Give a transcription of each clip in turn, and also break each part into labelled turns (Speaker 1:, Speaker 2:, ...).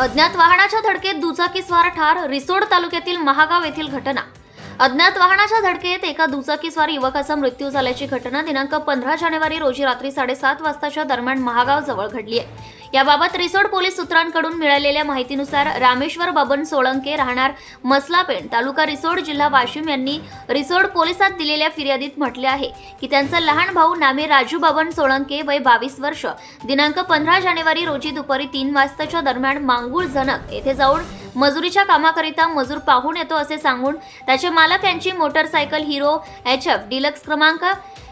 Speaker 1: अज्ञात वाहनाच्या धडकेत दुचाकीस्वार ठार रिसोड तालुक्यातील महागाव येथील घटना. अज्ञात वाहनाच्या धडकेत एका दुचाकीस्वार युवकाचा मृत्यू झाल्याची घटना दिनांक पंधरा जानेवारी रोजी रात्री साडेसात वाजताच्या दरम्यान महागाव जवळ घडली आहे. याबाबत रिसोड पोलीस सूत्रांकडून मिळालेल्या माहितीनुसार रामेश्वर बबन सोळंके राहणार मसलापेण तालुका रिसोड जिल्हा वाशिम यांनी रिसोड पोलिसात दिलेल्या फिर्यादीत म्हटले आहे की त्यांचा लहान भाऊ नामे राजू बबन सोळंके वय बावीस वर्ष. दिनांक पंधरा जानेवारी रोजी दुपारी तीन वाजताच्या दरम्यान मांगूळ जनक येथे जाऊन मजुरीच्या कामाकरिता मजूर पाहून येतो असे सांगून त्याचे मालक यांची motorcycle Hero H F Deluxe क्रमांक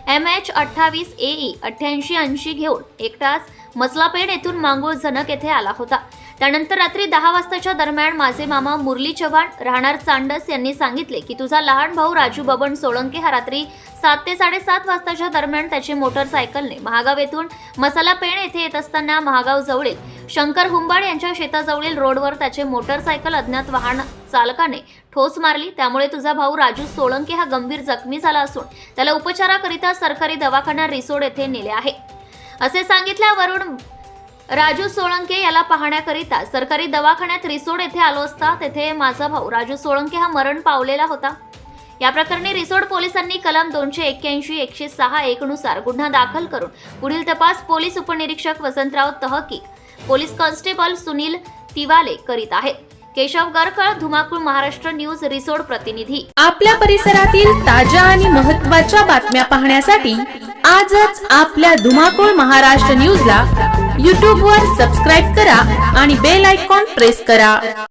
Speaker 1: एम एच अठ्ठावीस ए ई अठ्ठ्याऐंशी ऐंशी घेऊन एकटाच मसलापेठ येथून मांगूळ जनक येथे आला होता. त्यानंतर रात्री दहा वाजताच्या दरम्यान माझे मामा मुरली चव्हाण राहणार चांडस यांनी सांगितले की तुझा लहान भाऊ राजू बबन सोळंके हा रात्री सात ते साडेसात वाजताच्या दरम्यान त्याची मोटरसायकलने महागाव येथून मसाला पेण येथे येत असताना महागाव जवळील शंकर हुंबाड यांच्या शेताजवळील रोडवर त्याचे मोटरसायकल अज्ञात वाहन चालकाने ठोस मारली. त्यामुळे तुझा भाऊ राजू सोळंके हा गंभीर जखमी झाला असून त्याला उपचाराकरिता सरकारी दवाखाना रिसोड येथे नेले आहे. असे सांगितल्यावरून राजू सोळंके याला पाहण्याकरिता सरकारी दवाखान्यात रिसोड येथे आलो असता तेथे माझा भाऊ राजू सोळंके हा मरण पावलेला होता. या प्रकरणी रिसोड पोलिसांनी कलम दोनशे एक्क्याऐंशी एकशे सहा एक नुसार गुन्हा दाखल करून पुढील तपास पोलीस उपनिरीक्षक वसंतराव तहकीक पोलीस कॉन्स्टेबल सुनील तिवाले करीत आहेत. केशव गरकळ धुमाकूळ महाराष्ट्र न्यूज रिसोड प्रतिनिधी.
Speaker 2: आपल्या परिसरातील ताज्या आणि महत्त्वाच्या बातम्या पाहण्यासाठी आजच आपल्या धुमाकूळ महाराष्ट्र न्यूजला यूट्यूबवर सबस्क्राईब करा आणि बेल आयकॉन प्रेस करा.